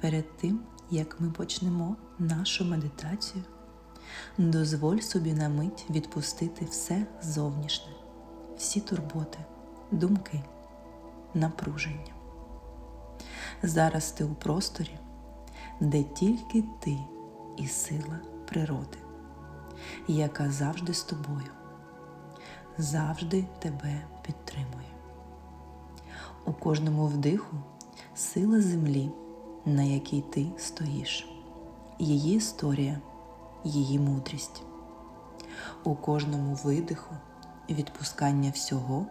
Перед тим, як ми почнемо нашу медитацію, дозволь собі на мить відпустити все зовнішнє, всі турботи, думки, напруження. Зараз ти у просторі, де тільки ти і сила природи, яка завжди з тобою, завжди тебе підтримує. У кожному вдиху сила землі, на якій ти стоїш, її історія, її мудрість. У кожному видиху відпускання всього,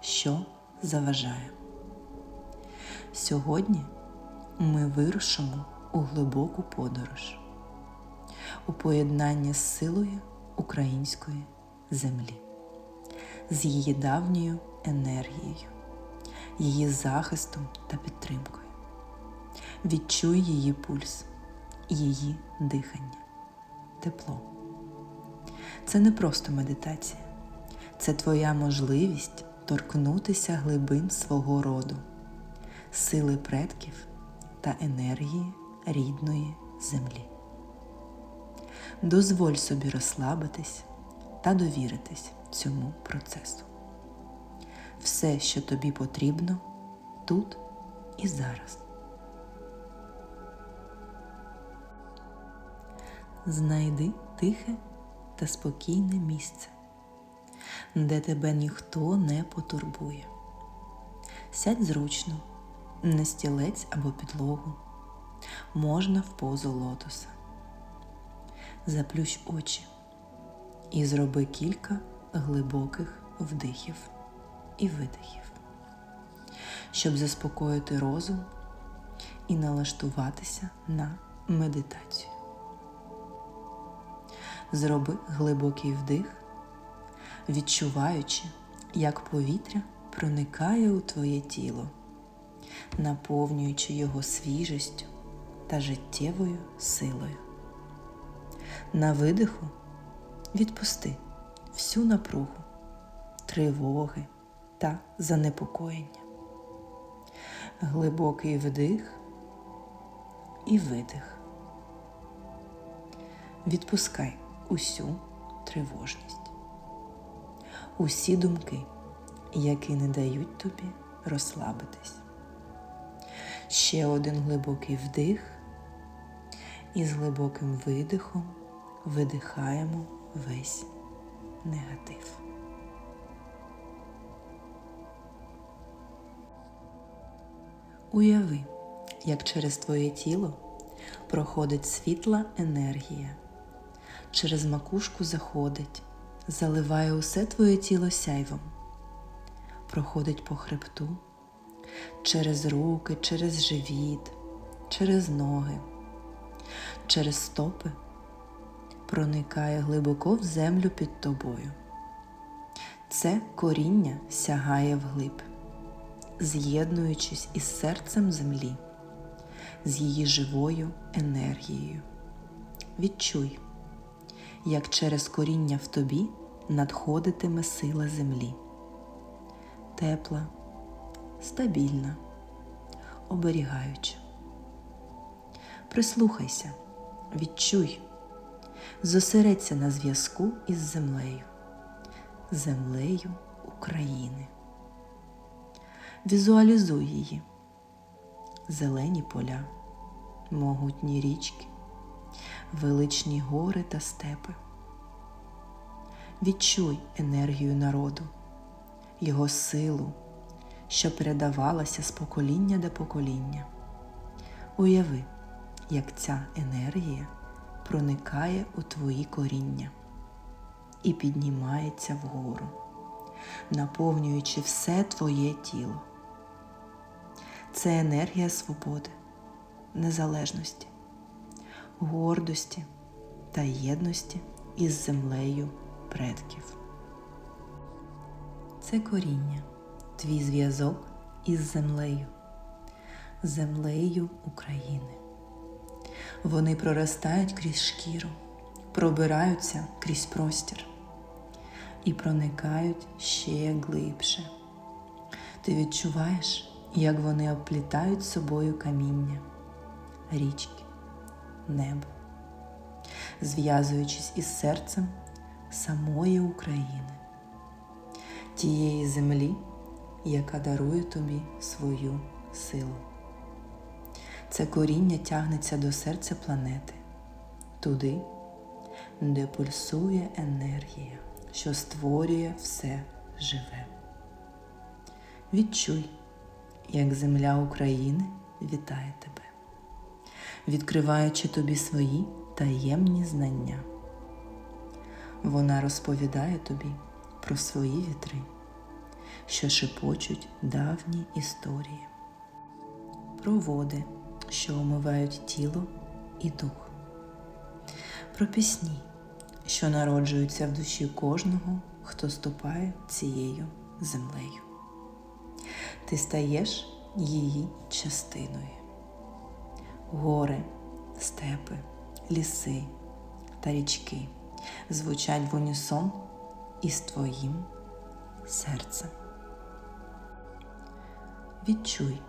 що заважає. Сьогодні ми вирушимо у глибоку подорож, у поєднання з силою української землі, з її давньою енергією, її захистом та підтримкою. Відчуй її пульс, її дихання, тепло. Це не просто медитація, це твоя можливість торкнутися глибин свого роду, сили предків та енергії рідної землі. Дозволь собі розслабитись та довіритись цьому процесу. Все, що тобі потрібно, тут і зараз. Знайди тихе та спокійне місце, де тебе ніхто не потурбує. Сядь зручно, на стілець або підлогу, можна в позу лотоса. Заплющ очі і зроби кілька глибоких вдихів і видихів, щоб заспокоїти розум і налаштуватися на медитацію. Зроби глибокий вдих, відчуваючи, як повітря проникає у твоє тіло, наповнюючи його свіжістю та життєвою силою. На видиху відпусти всю напругу, тривоги та занепокоєння. Глибокий вдих і видих. Відпускай усю тривожність, усі думки, які не дають тобі розслабитись. Ще один глибокий вдих і з глибоким видихом видихаємо весь негатив. Уяви, як через твоє тіло проходить світла енергія, через макушку заходить, заливає усе твоє тіло сяйвом, проходить по хребту, через руки, через живіт, через ноги, через стопи, проникає глибоко в землю під тобою. Це коріння сягає вглиб, з'єднуючись із серцем землі, з її живою енергією. Відчуй, як через коріння в тобі надходитиме сила землі. Тепла, стабільна, оберігаюча. Прислухайся, відчуй, зосередься на зв'язку із землею, землею України. Візуалізуй її, зелені поля, могутні річки, величні гори та степи. Відчуй енергію народу, його силу, що передавалася з покоління до покоління. Уяви, як ця енергія проникає у твої коріння і піднімається вгору, наповнюючи все твоє тіло. Це енергія свободи, незалежності, гордості та єдності із землею предків. Це коріння, твій зв'язок із землею, землею України. Вони проростають крізь шкіру, пробираються крізь простір і проникають ще глибше. Ти відчуваєш, як вони оплітають собою каміння, річки, небо, зв'язуючись із серцем самої України, тієї землі, яка дарує тобі свою силу. Це коріння тягнеться до серця планети, туди, де пульсує енергія, що створює все живе. Відчуй, як земля України вітає тебе, відкриваючи тобі свої таємні знання. Вона розповідає тобі про свої вітри, що шепочуть давні історії, про води, що омивають тіло і дух, про пісні, що народжуються в душі кожного, хто ступає цією землею. Ти стаєш її частиною. Гори, степи, ліси та річки звучать в унісон із твоїм серцем. Відчуй,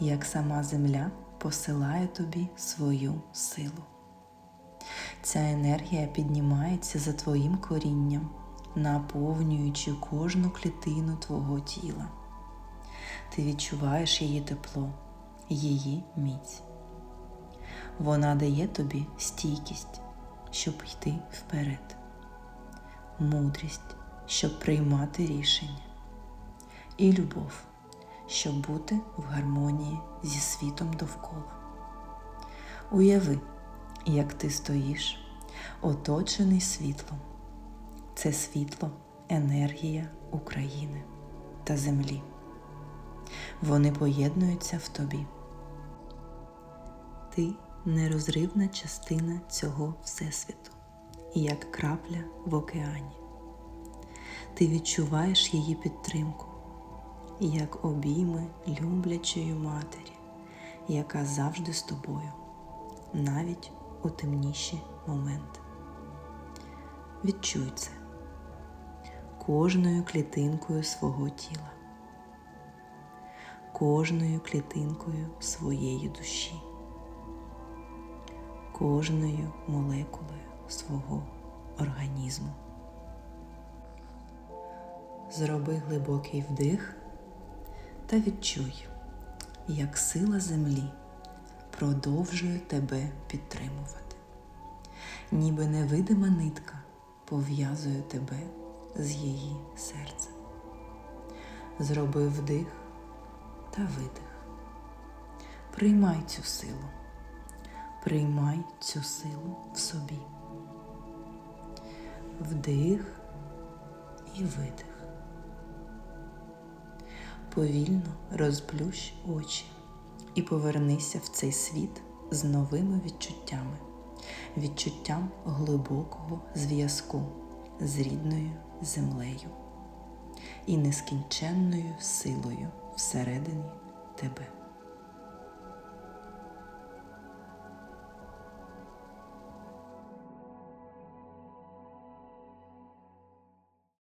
як сама земля посилає тобі свою силу. Ця енергія піднімається за твоїм корінням, наповнюючи кожну клітину твого тіла. Ти відчуваєш її тепло, її міць. Вона дає тобі стійкість, щоб йти вперед, мудрість, щоб приймати рішення, і любов, щоб бути в гармонії зі світом довкола. Уяви, як ти стоїш, оточений світлом. Це світло, енергія України та землі. Вони поєднуються в тобі. Ти нерозривна частина цього Всесвіту, як крапля в океані. Ти відчуваєш її підтримку, як обійми люблячої матері, яка завжди з тобою, навіть у темніші моменти. Відчуй це кожною клітинкою свого тіла, кожною клітинкою своєї душі кожною молекулою свого організму. Зроби глибокий вдих та відчуй, як сила землі продовжує тебе підтримувати, ніби невидима нитка пов'язує тебе з її серцем. Зроби вдих та видих. Приймай цю силу. Приймай цю силу в собі. Вдих і видих. Повільно розплющ очі і повернися в цей світ з новими відчуттями, відчуттям глибокого зв'язку з рідною землею і нескінченною силою всередині тебе.